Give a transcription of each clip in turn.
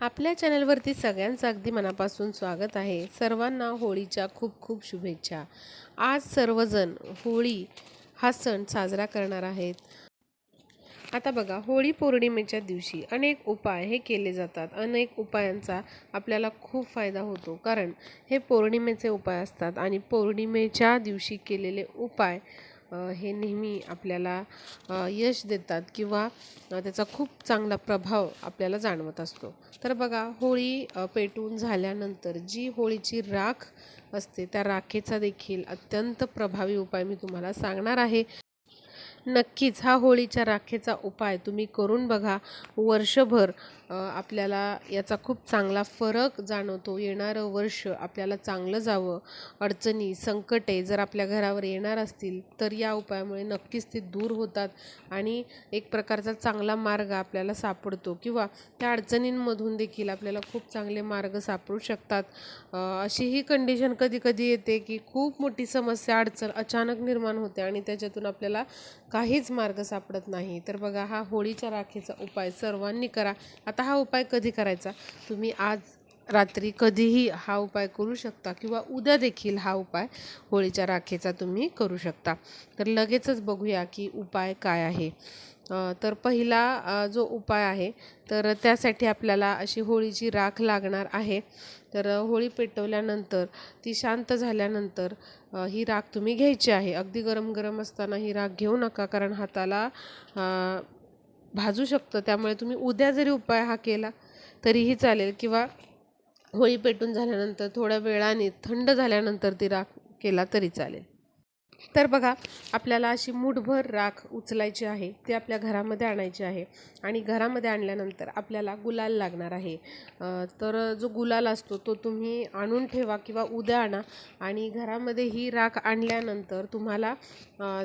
आपल्या चॅनलवरती सगळ्यांचं अगदी मनापासून स्वागत आहे. सर्वांना होळीच्या खूप खूप शुभेच्छा. आज सर्वजण होळी हा सण साजरा करणार आहेत. आता बघा होळी पौर्णिमेच्या दिवशी अनेक उपाय हे केले जातात. अनेक उपायांचा आपल्याला खूप फायदा होतो. कारण हे पौर्णिमेचे उपाय असतात आणि पौर्णिमेच्या दिवशी केलेले उपाय हे नेहमी आपल्याला यश देतात किंवा त्याचा खूप चांगला प्रभाव आपल्याला जाणवत असतो. तर बघा होळी पेटून झाल्यानंतर जी होळीची राख असते त्या राखेचा देखील अत्यंत प्रभावी उपाय मी तुम्हाला सांगणार आहे. नक्कीच हा होळीच्या राखेचा उपाय तुम्ही करून बघा. वर्षभर आपल्याला याचा खूप चांगला फरक जाणवतो. येणारं वर्ष आपल्याला चांगलं जावं. अडचणी संकटे जर आपल्या घरावर येणार असतील तर या उपायामुळे नक्कीच ते दूर होतात आणि एक प्रकारचा चांगला मार्ग आपल्याला सापडतो किंवा त्या अडचणींमधून देखील आपल्याला खूप चांगले मार्ग सापडू शकतात. अशी अशीही कंडिशन कधी कधी येते की खूप मोठी समस्या अडचण अचानक निर्माण होते आणि त्याच्यातून आपल्याला काहीच मार्ग सापडत नाही. तर बघा हा होळीच्या राखेचा उपाय सर्वांनी करा. आता आता हा उपाय कधी करायचा? तुम्ही आज रात्री कधीही हा उपाय करू शकता किंवा उद्या देखील हा उपाय होळीच्या राखेचा तुम्ही करू शकता. तर लगेचच बघूया की उपाय काय आहे. तर पहिला जो उपाय आहे तर त्यासाठी आपल्याला अशी होळीची राख लागणार आहे. तर होळी पेटवल्यानंतर ती शांत झाल्यानंतर ही राख तुम्ही घ्यायची आहे. अगदी गरम गरम असताना ही राख घेऊ नका कारण हाताला भाजू शकतं. त्यामुळे तुम्ही उद्या जरी उपाय हा केला तरीही चालेल. किंवा होळी पेटून झाल्यानंतर थोड्या वेळाने थंड झाल्यानंतर ती राख केला तरी चालेल. तर बघा आपल्याला अशी मूठभर राख उचलायची आहे ती आपल्या घरामध्ये आणायची आहे आणि घरामध्ये आणल्यानंतर आपल्याला गुलाल लागणार आहे. तर जो गुलाल असतो तो तुम्ही आणून ठेवा किंवा उद्या आणा आणि घरामध्ये ही राख आणल्यानंतर तुम्हाला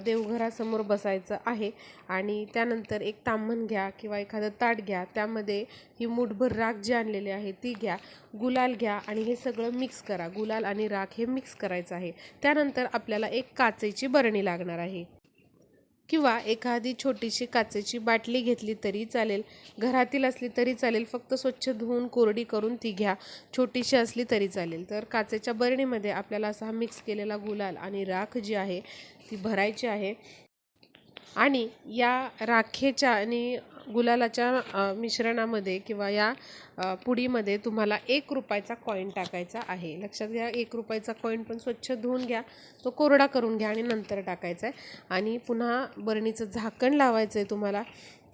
देवघरासमोर बसायचं आहे आणि त्यानंतर एक तांबण घ्या किंवा एखादं ताट घ्या त्यामध्ये ही मूठभर राख जी आणलेली आहे ती घ्या. गुलाल घ्या आणि हे सगळं मिक्स करा. गुलाल आणि राख हे मिक्स करायचं आहे. त्यानंतर आपल्याला एक काचेची बरणी लागणार आहे. किंवा एखादी छोटीशी काचेची बाटली घेतली तरी चालेल. घरातील असली तरी चालेल. फक्त स्वच्छ धुवून कोरडी करून ती घ्या. छोटीशी असली तरी चालेल. तर काचेच्या बरणीमध्ये आपल्याला असा हा मिक्स केलेला गुलाल आणि राख जी आहे ती भरायची आहे. आणि या राखेच्या आणि गुलालाच्या मिश्रणामध्ये किंवा या पुडीमध्ये तुम्हाला एक रुपयाचा कॉईन टाकायचा आहे. लक्षात घ्या एक रुपयाचा कॉईन पण स्वच्छ धुवून घ्या तो कोरडा करून घ्या आणि नंतर टाकायचा आहे. आणि पुन्हा बरणीचं झाकण लावायचं आहे तुम्हाला.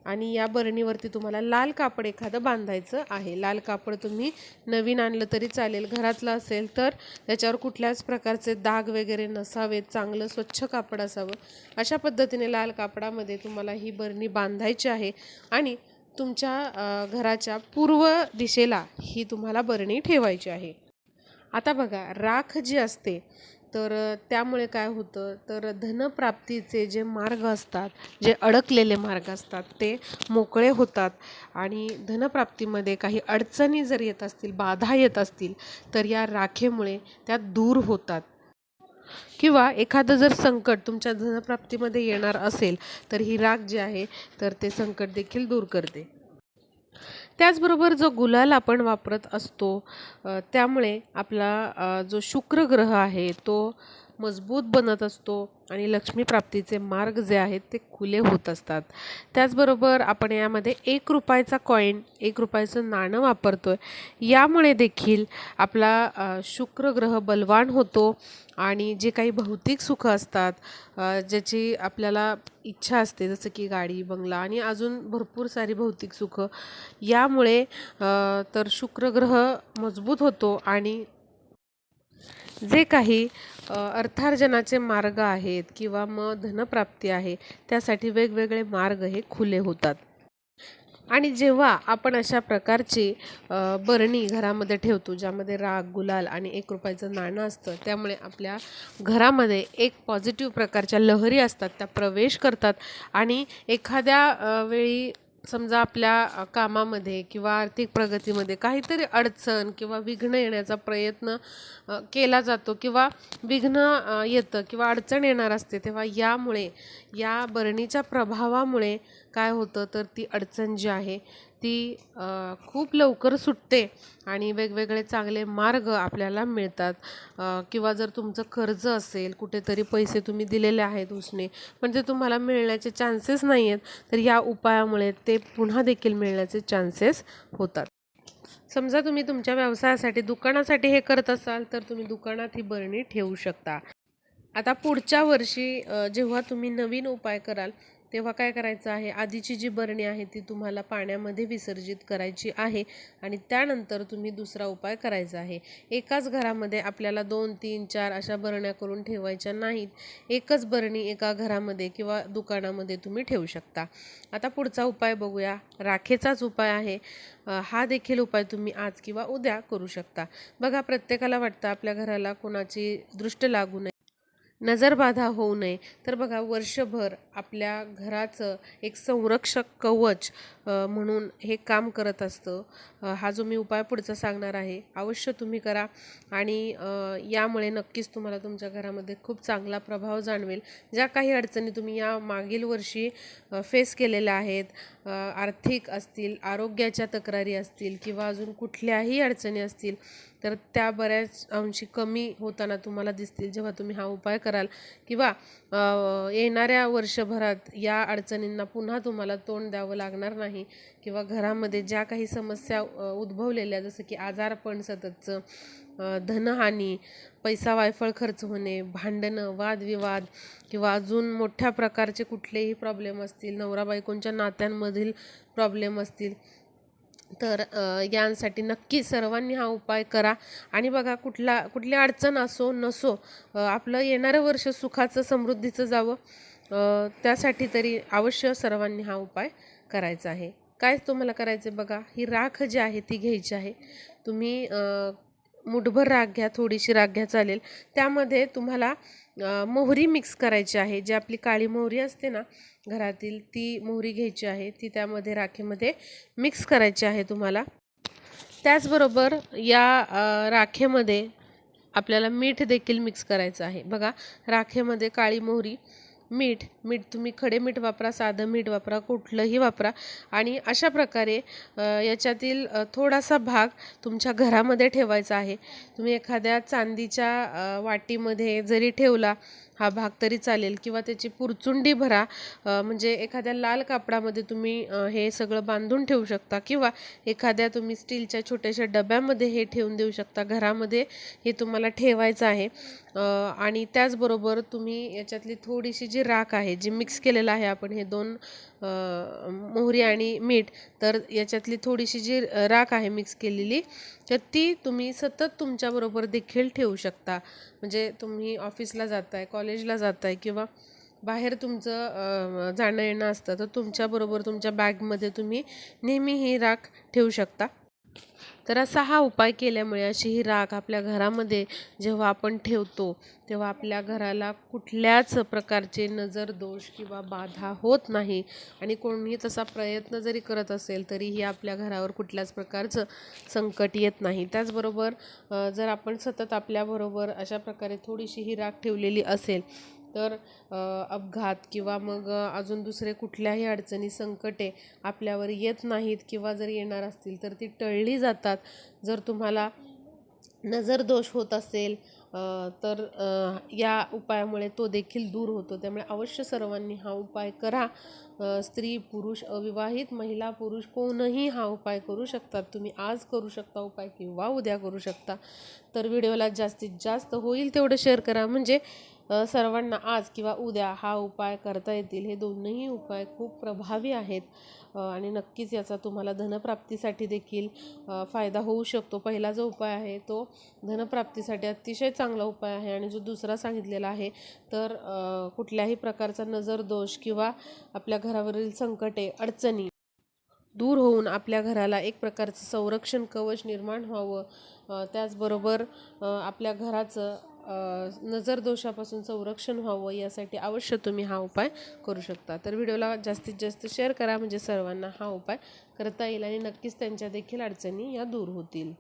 आणि या बरणीवरती तुम्हाला लाल कापड एखादं बांधायचं आहे. लाल कापड तुम्ही नवीन आणलं तरी चालेल. घरातलं असेल तर त्याच्यावर कुठल्याच प्रकारचे दाग वगैरे नसावेत. चांगलं स्वच्छ कापड असावं. अशा पद्धतीने लाल कापडामध्ये तुम्हाला ही बरणी बांधायची आहे आणि तुमच्या घराच्या पूर्व दिशेला ही तुम्हाला बरणी ठेवायची आहे. आता बघा राख जी असते तर त्यामुळे काय होतं? तर धनप्राप्तीचे जे मार्ग असतात जे अडकलेले मार्ग असतात ते मोकळे होतात. आणि धनप्राप्तीमध्ये काही अडचणी जर येत असतील बाधा येत असतील तर या राखेमुळे त्या दूर होतात. किंवा एखादं जर संकट तुमच्या धनप्राप्तीमध्ये येणार असेल तर ही राख जी आहे तर ते संकट देखील दूर करते. त्याचबरोबर जो गुलाल आपण वापरत असतो त्यामुळे आपला जो शुक्र ग्रह आहे तो मजबूत बनत असतो आणि लक्ष्मी प्राप्तीचे मार्ग जे आहेत ते खुले होत असतात. त्याचबरोबर आपण यामध्ये एक रुपयाचा कॉईन एक रुपयाचं नाणं वापरतो आहे यामुळे देखील आपला शुक्र ग्रह बलवान होतो आणि जे काही भौतिक सुख असतात ज्याची आपल्याला इच्छा असते जसं की गाडी बंगला आणि अजून भरपूर सारी भौतिक सुखं यामुळे तर शुक्र ग्रह मजबूत होतो आणि जे काही अर्थार्जनाचे मार्ग आहेत किंवा मग धनप्राप्ती आहे त्यासाठी वेगवेगळे मार्ग हे खुले होतात. आणि जेव्हा आपण अशा प्रकारची बरणी घरामध्ये ठेवतो ज्यामध्ये राग गुलाल आणि एक रुपयाचं नाणं असतं त्यामुळे आपल्या घरामध्ये एक पॉझिटिव्ह प्रकारच्या लहरी असतात त्या प्रवेश करतात आणि एखाद्या वेळी समजा आपल्या कामामध्ये किंवा आर्थिक प्रगतीमध्ये काहीतरी अडचण किंवा विघ्न येण्याचा प्रयत्न केला जातो किंवा विघ्न येतं किंवा अडचण येणार असते तेव्हा यामुळे या बरणीच्या प्रभावामुळे काय होतं? तर ती अडचण जी आहे ती खूप लवकर सुटते आणि वेगवेगळे चांगले मार्ग आपल्याला मिळतात. किंवा जर तुमचं कर्ज असेल कुठेतरी पैसे तुम्ही दिलेले आहेत उसने पण ते तुम्हाला मिळण्याचे चान्सेस नाही आहेत तर या उपायामुळे ते पुन्हा देखील मिळण्याचे चान्सेस होतात. समजा तुम्ही तुमच्या व्यवसायासाठी दुकानासाठी हे करत असाल तर तुम्ही दुकानात ही बरणी ठेवू शकता. आता पुढच्या वर्षी जेव्हा तुम्ही नवीन उपाय कराल तेव्हा काय करायचं आहे? आधीची जी बरणी आहे ती तुम्हाला पाण्यामध्ये विसर्जित करायची आहे आणि त्यानंतर तुम्ही दुसरा उपाय करायचा आहे. एकाच घरामध्ये आपल्याला दोन तीन चार अशा बरण्या करून ठेवायच्या नाहीत. एकच बरणी एका घरामध्ये किंवा दुकानामध्ये तुम्ही ठेवू शकता. आता पुढचा उपाय बघूया. राखेचाच उपाय आहे. हा देखील उपाय तुम्ही आज किंवा उद्या करू शकता. बघा प्रत्येकाला वाटतं आपल्या घराला कोणाची दृष्ट लागू नये. नजरबाधा होऊ नये. तर बघा वर्षभर आपल्या घराचं एक संरक्षक कवच म्हणून हे काम करत असतं. हा जो मी उपाय पुढचा सांगणार आहे अवश्य तुम्ही करा. आणि यामुळे नक्कीच तुम्हाला तुमच्या घरामध्ये खूप चांगला प्रभाव जाणवेल. ज्या काही अडचणी तुम्ही या मागील वर्षी फेस केलेल्या आहेत आर्थिक असतील आरोग्याच्या तक्रारी असतील किंवा अजून कुठल्याही अडचणी असतील तर त्या बऱ्याच अंशी कमी होताना तुम्हाला दिसतील जेव्हा तुम्ही हा उपाय कराल. किंवा येणाऱ्या वर्षभरात या अडचणींना पुन्हा तुम्हाला तोंड द्यावं लागणार नाही. किंवा घरामध्ये ज्या काही समस्या उद्भवलेल्या जसं की आजारपण सततचं धनहानी पैसा वायफळ खर्च होणे भांडणं वादविवाद किंवा अजून मोठ्या प्रकारचे कुठलेही प्रॉब्लेम असतील नवरा बायकोंच्या नात्यांमधील प्रॉब्लेम असतील तर यांसाठी नक्की सर्वांनी हा उपाय करा. आणि बघा कुठला कुठली अडचण असो नसो आपलं येणारं वर्ष सुखाचं समृद्धीचं जावं. त्यासाठी तरी अवश्य सर्वांनी हा उपाय करायचा आहे. काय तुम्हाला करायचं आहे बघा ही राख जी आहे ती घ्यायची आहे. तुम्ही मुठभर राग घ्या थोडीशी राग घ्या चालेल. त्यामध्ये तुम्हाला मोहरी मिक्स करायची आहे. जी आपली काळी मोहरी असते ना घरातील ती मोहरी घ्यायची आहे. ती त्यामध्ये राखेमध्ये मिक्स करायची आहे तुम्हाला. त्याचबरोबर या राखेमध्ये आपल्याला मीठ देखील मिक्स करायचं आहे. बघा राखेमध्ये काळी मोहरी मीठ मीठ तुम्ही खडे मीठ वापरा साधं मीठ वापरा कुठलंही वापरा. आणि अशा प्रकारे याच्यातील थोडासा भाग तुमच्या घरामध्ये ठेवायचा आहे. तुम्ही एखाद्या चांदीच्या वाटीमध्ये जरी ठेवला हा भाग तरी चालेल. किंवा त्याची पुरचुंडी भरा. म्हणजे एखाद्या लाल कापडामध्ये तुम्ही हे सगळं बांधून ठेवू शकता. किंवा एखाद्या तुम्ही स्टीलच्या छोट्याशा डब्यामध्ये हे ठेवून देऊ शकता. घरामध्ये हे तुम्हाला ठेवायचं आहे. आणि त्याचबरोबर तुम्ही याच्यातली थोडीशी जी राख आहे जी मिक्स केलेलं आहे आपण हे दोन मोहरी आणि मीठ. तर याच्यातली थोडीशी जी राख आहे मिक्स केलेली तर ती तुम्ही सतत तुमच्याबरोबर देखील ठेवू शकता. म्हणजे तुम्ही ऑफिसला जाताय कॉलेजला जाताय किंवा बाहेर तुमचं जाणं येणं असतं तर तुमच्याबरोबर तुमच्या बॅगमध्ये तुम्ही नेहमी ही राख ठेवू शकता. तर असा हा उपाय केल्यामुळे अशी ही राख आपल्या घरामध्ये जेव्हा आपण ठेवतो तेव्हा आपल्या घराला कुठल्याच प्रकारचे नजर दोष किंवा बाधा होत नाही. आणि कोणीही तसा प्रयत्न जरी करत असेल तरीही आपल्या घरावर कुठल्याच प्रकारचं संकट येत नाही. त्याचबरोबर जर आपण सतत आपल्याबरोबर अशा प्रकारे थोडीशी ही राख ठेवलेली असेल तर अपघात किंवा मग अजून दुसरे कुठल्याही अडचणी संकटे आपल्यावर येत नाहीत किंवा जर येणार असतील तर ती टळली जातात. जर तुम्हाला नजर दोष होत असेल तर या उपायामुळे तो देखील दूर होतो. त्यामुळे अवश्य सर्वांनी हा उपाय करा. स्त्री पुरुष अविवाहित महिला पुरुष कोणही हा उपाय करू शकतात. तुम्ही आज करू शकता उपाय किंवा उद्या करू शकता. तर व्हिडिओला जास्तीत जास्त होईल तेवढं शेअर करा. म्हणजे सर्वांना आज किंवा उद्या हा उपाय करता येतील हे दोनही उपाय खूप प्रभावी आहेत. आणि नक्कीच याचा तुम्हाला धनप्राप्तीसाठी देखील फायदा होऊ शकतो. पहिला जो उपाय आहे तो धनप्राप्तीसाठी अतिशय चांगला उपाय आहे आणि जो दुसरा सांगितलेला आहे तर कुठल्याही प्रकारचा नजर दोष किंवा आपल्या घरावरील संकटे अडचणी दूर होऊन आपल्या घराला एक प्रकारचं संरक्षण कवच निर्माण व्हावं त्याचबरोबर आपल्या घराचं नजरदोषापासून नजर दोषापासून संरक्षण व्हावं यासाठी अवश्य तुम्ही हा उपाय करू शकता. तर व्हिडिओला जास्तीत जास्त शेअर करा म्हणजे सर्वांना हा उपाय करता येईल आणि नक्कीच त्यांच्या देखील अडचणी या दूर होतील.